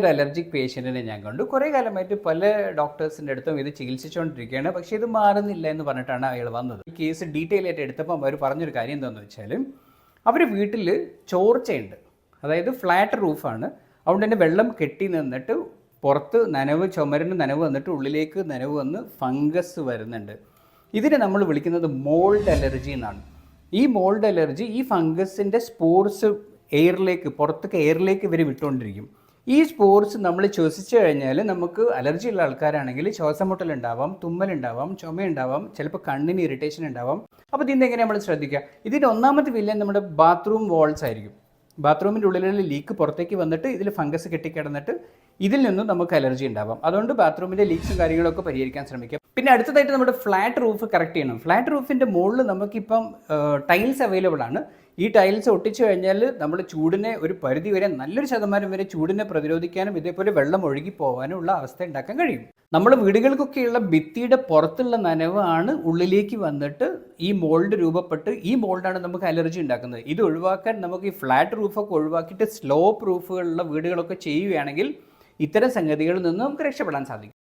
ഒരു അലർജിക് പേഷ്യന്റിനെ ഞാൻ കണ്ടു. കുറേ കാലമായിട്ട് പല ഡോക്ടേഴ്സിന്റെ അടുത്തും ഇത് ചികിത്സിച്ചുകൊണ്ടിരിക്കുകയാണ്. പക്ഷേ ഇത് മാറുന്നില്ല എന്ന് പറഞ്ഞിട്ടാണ് അയാൾ വന്നത്. ഈ കേസ് ഡീറ്റെയിൽ ആയിട്ട് എടുത്തപ്പോൾ അവർ പറഞ്ഞൊരു കാര്യം എന്താണെന്ന് വെച്ചാൽ അവർ വീട്ടിൽ ചോർച്ചയുണ്ട്. അതായത് ഫ്ലാറ്റ് റൂഫാണ്. അതുകൊണ്ട് തന്നെ വെള്ളം കെട്ടി നിന്നിട്ട് പുറത്ത് നനവ് ചുമരിന് നനവ് വന്നിട്ട് ഉള്ളിലേക്ക് നനവ് വന്ന് ഫംഗസ് വരുന്നുണ്ട്. ഇതിനെ നമ്മൾ വിളിക്കുന്നത് മോൾഡ് അലർജി എന്നാണ്. ഈ മോൾഡ് അലർജി ഈ ഫംഗസിന്റെ സ്പോർസ് എയറിലേക്ക് പുറത്തേക്ക് എയറിലേക്ക് ഇവർ വിട്ടുകൊണ്ടിരിക്കും. ഈ സ്പോർട്സ് നമ്മൾ ശ്വസിച്ചു കഴിഞ്ഞാൽ നമുക്ക് അലർജി ഉള്ള ആൾക്കാരാണെങ്കിൽ ശ്വാസമുട്ടലുണ്ടാവാം തുമ്മലുണ്ടാവാം ചുമയുണ്ടാവാം ചിലപ്പോൾ കണ്ണിന് ഇറിറ്റേഷൻ ഉണ്ടാവാം. അപ്പോൾ ഇതിന്റെ എങ്ങനെ നമ്മൾ ശ്രദ്ധിക്കുക? ഇതിന്റെ ഒന്നാമത്തെ വില്ലൻ നമ്മുടെ ബാത്റൂം വാൾസ് ആയിരിക്കും. ബാത്റൂമിന്റെ ഉള്ളിലുള്ള ലീക്ക് പുറത്തേക്ക് വന്നിട്ട് ഇതിൽ ഫംഗസ് കെട്ടിക്കിടന്നിട്ട് ഇതിൽ നിന്നും നമുക്ക് അലർജി ഉണ്ടാവാം. അതുകൊണ്ട് ബാത്റൂമിന്റെ ലീക്സും കാര്യങ്ങളൊക്കെ പരിഹരിക്കാൻ ശ്രമിക്കാം പിന്നെ അടുത്തതായിട്ട് നമ്മുടെ ഫ്ലാറ്റ് റൂഫ് കറക്റ്റ് ചെയ്യണം. ഫ്ലാറ്റ് റൂഫിന്റെ മുകളിൽ നമുക്കിപ്പം ടൈൽസ് അവൈലബിൾ ആണ്. ഈ ടൈൽസ് ഒട്ടിച്ചു കഴിഞ്ഞാൽ നമ്മൾ ചൂടിനെ ഒരു പരിധി വരെ നല്ലൊരു ശതമാനം വരെ ചൂടിനെ പ്രതിരോധിക്കാനും ഇതേപോലെ വെള്ളം ഒഴുകി പോകാനും ഉള്ള അവസ്ഥ ഉണ്ടാക്കാൻ കഴിയും. നമ്മൾ വീടുകൾക്കൊക്കെയുള്ള ഭിത്തിയുടെ പുറത്തുള്ള നനവാണ് ഉള്ളിലേക്ക് വന്നിട്ട് ഈ മോൾഡ് രൂപപ്പെട്ട് ഈ മോൾഡാണ് നമുക്ക് അലർജി ഉണ്ടാക്കുന്നത്. ഇത് ഒഴിവാക്കാൻ നമുക്ക് ഈ ഫ്ലാറ്റ് റൂഫൊക്കെ ഒഴിവാക്കിയിട്ട് സ്ലോപ്പ് റൂഫുകളുള്ള വീടുകളൊക്കെ ചെയ്യുകയാണെങ്കിൽ ഇത്തരം സംഗതികളിൽ നിന്ന് നമുക്ക് രക്ഷപ്പെടാൻ സാധിക്കും.